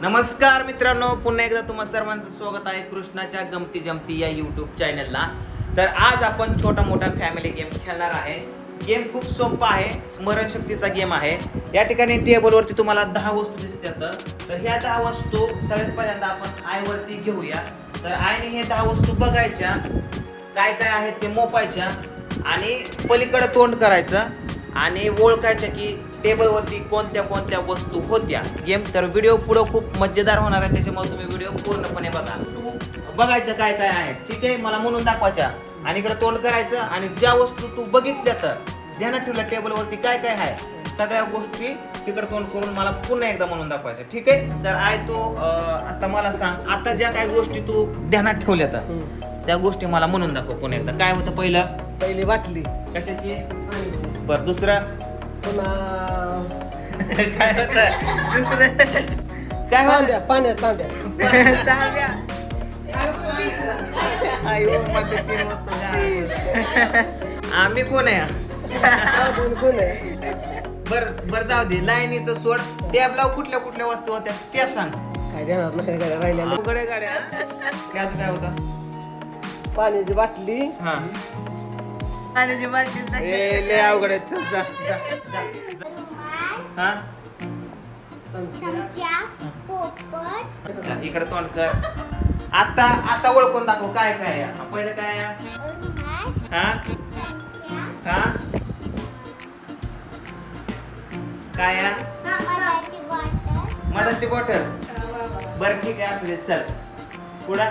नमस्कार मित्रांनो पुन्हा एकदा तुम्हा सर्वांचं स्वागत आहे कृष्णाच्या गमती जमती या यूट्यूब चॅनलला तर आज आपण छोटा मोठा फॅमिली गेम खेळणार आहे. गेम खूप सोपा आहे स्मरणशक्तीचा गेम आहे. या ठिकाणी टेबलवरती तुम्हाला दहा वस्तू दिसतात. तर ह्या दहा वस्तू सगळ्यात पहिल्यांदा आपण आईवरती घेऊया. तर आईने हे दहा वस्तू बघायच्या काय काय आहेत ते मोपायच्या आणि पलीकडे तोंड करायचं. आणि ओळखायचं की टेबलवरती कोणत्या कोणत्या वस्तू होत्या. गेम तर व्हिडिओ पुढं खूप मजेदार होणार आहे त्याच्यामुळे तुम्ही व्हिडिओ पूर्णपणे बघा. तू बघायचं काय काय आहे ठीक आहे? मला म्हणून दाखवायच्या. आणि इकडे तोंड करायचं आणि ज्या वस्तू तू बघितल्या तर ध्यानात ठेवल्या टेबलवरती काय काय आहे. सगळ्या गोष्टी तिकडे तोंड करून मला पुन्हा एकदा म्हणून दाखवायचं ठीक आहे? तर आय तू आता मला सांग आता ज्या काही गोष्टी तू ध्यानात ठेवल्या तर त्या गोष्टी मला म्हणून दाखव पुन्हा एकदा. काय होतं पहिलं? पहिली बाटली. कशाची. बर दुसरं? पुन्हा. काय होत? काय होत? तांब्या पाण्यात तांब्या आम्ही कोण आहे? साबण कोण आहे? बर बर जाऊ दे. लाईनीचं सोड. टॅबला कुठल्या कुठल्या वस्तू होत्या त्या सांग. काय देणार नाही गाड्या राहिल्या आहे गाड्या काय काय होता? पाण्याची बाटली. हा. ए लय अवघड आहे. चल जा जा जा. रुमाल हा? चमचा पोपट. जा, इकडे तोंड कर. आता आता ओळखून दाखव काय काय आहे. पहिलं काय आहे? हा? चमचा. हा? काय आहे? मधाची बॉटल. मधाची बॉटल. बर ठीक आहे असू दे चल. पुढं?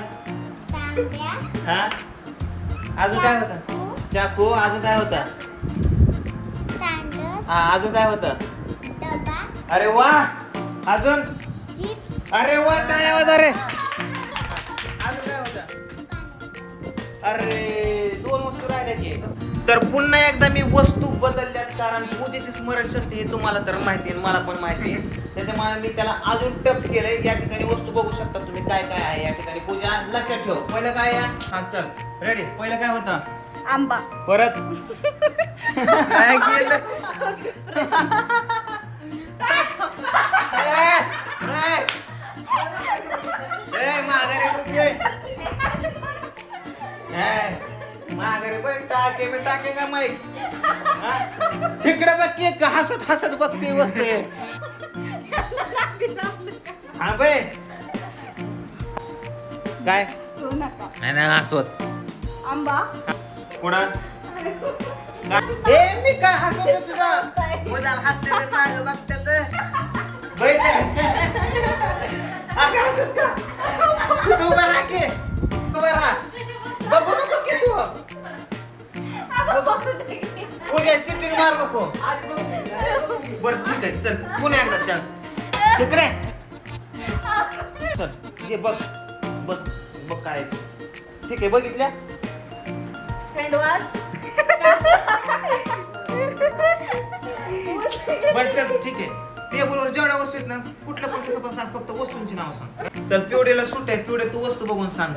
तांब्या. हा? अजून काय होतं? चाकू अजून काय होतं? हा अजून काय होतं? अरे वा! अजून? अरे वा टाळ्या वाजा रे! अजून काय होतं? अरे दोन वस्तू राहिल्या की. तर पुन्हा एकदा मी वस्तू बदलल्यात कारण पूजेची स्मरणशक्ती ही तुम्हाला तर माहिती आहे मला पण माहिती आहे. त्याच्यामुळे मी त्याला अजून टफ केलंय. या ठिकाणी वस्तू बघू शकता तुम्ही काय काय आहे. या ठिकाणी पूजा लक्षात ठेव. पहिलं काय आहे? हा चल. रेडी पहिलं काय होतं? आंबा. परत? ए, ए. ए, माघारी बघते. ए, माघारी बघ टाके मी टाके का माईक हा? तिकडे का हसत हसत बघते बसते हा बे. काय? सो नका नाही हसवत आंबा. पुढं. ए मी काय हसवतो तुझा? मुदाम हसते माग बघतात ते- असं हसत का? तू राहा की. उभा राहा. बघू नको की तू. उद्या चिटिंग मार नको. बर ठीक आहे चल पुन्हा एकदा चान्स तिकडे चल ये बघ बघ बघ काय ते. ठीक आहे बघितल्या? हँड वॉश बर चल ठीक आहे. टेबलवर जेवढ्या वस्तू आहेत ना कुठल्या पण कसं पण सांग फक्त वस्तूंची नाव सांग. चल पिवडेला सुट आहे पिवडे तू वस्तू बघून सांग.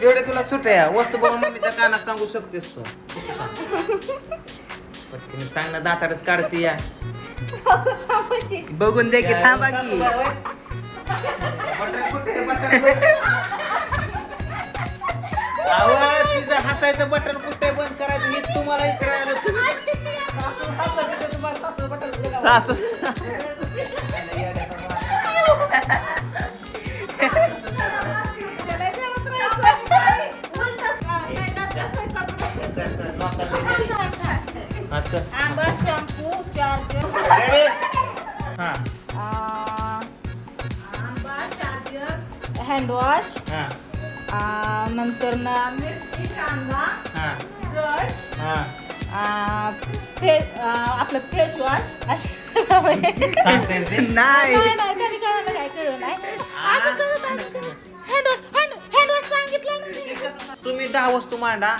पिवडे तुला सुट आहे वस्तू बघून मम्मीच्या कानात सांगू शकतेस तू. तुम्ही सांग. ना दाताडच काढते या. बघून दे की थांबा की. बटन कुठे बटन आवाज. तिचं हसायचं बटन कुठे बंद करायचं हेच तुम्हाला विचारायला सासू अच्छा आंबा शॅम्पू चार्जर. रेडी हा. आंबा चार्जर हँडवॉश हा. नंतर ना मिरची कांदा हा. ब्रश हा. फे आपलं फेस वॉश असे सांगता येते नाही. नाही त्यांनी काय काय कळलं नाही. हँडवॉश हँडवॉश सांगितलं ना मी. तुम्ही दहा वस्तू मांडा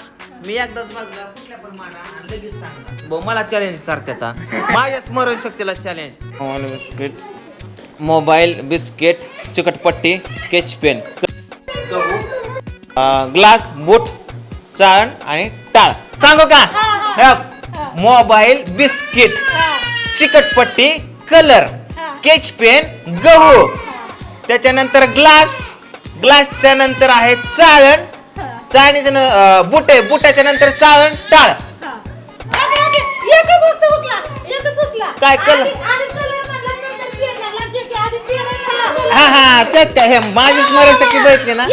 मी एकदाच बघणार कुठल्या पण मांडा आणि लगेच सांगा. भाऊ मला चॅलेंज करते आता. माझ्या स्मरणशक्तीला चॅलेंज बिस्किट मोबाईल बिस्किट चिकटपट्टी केच पेन ग्लास बूट चाळण आणि टाळ. सांगू का? मोबाईल बिस्किट चिकटपट्टी कलर. स्केच पेन गहू. त्याच्यानंतर ग्लास ग्लासच्या नंतर आहे चाळण. चाळणीचं न- अं, बुटे बुटाच्या नंतर चाळण टाळ. काय कलर? हा हा काय हे माझी स्मरणशक्ती बघितली ना.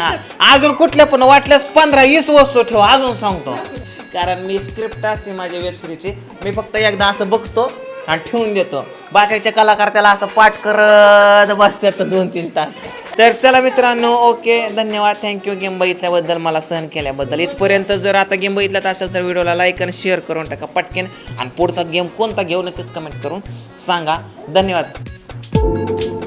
हा अजून कुठल्या पण वाटल्यास पंधरा वीस वस्तू ठेवा अजून सांगतो. कारण मी स्क्रिप्ट असते माझ्या वेबसिरीजची मी फक्त एकदा असं बघतो आणि ठेवून देतो. बाकीचे कलाकार त्याला असं पाठ करत बसतात दोन तीन तास. तर चला मित्रांनो ओके. धन्यवाद. थँक्यू गेम बघितल्याबद्दल मला सहन केल्याबद्दल. इथपर्यंत जर आता गेम बघितलात असेल तर व्हिडिओला लाईक आणि शेअर करून टाका पटकेन. आणि पुढचा गेम कोणता घेऊ नक्कीच कमेंट करून सांगा. धन्यवाद.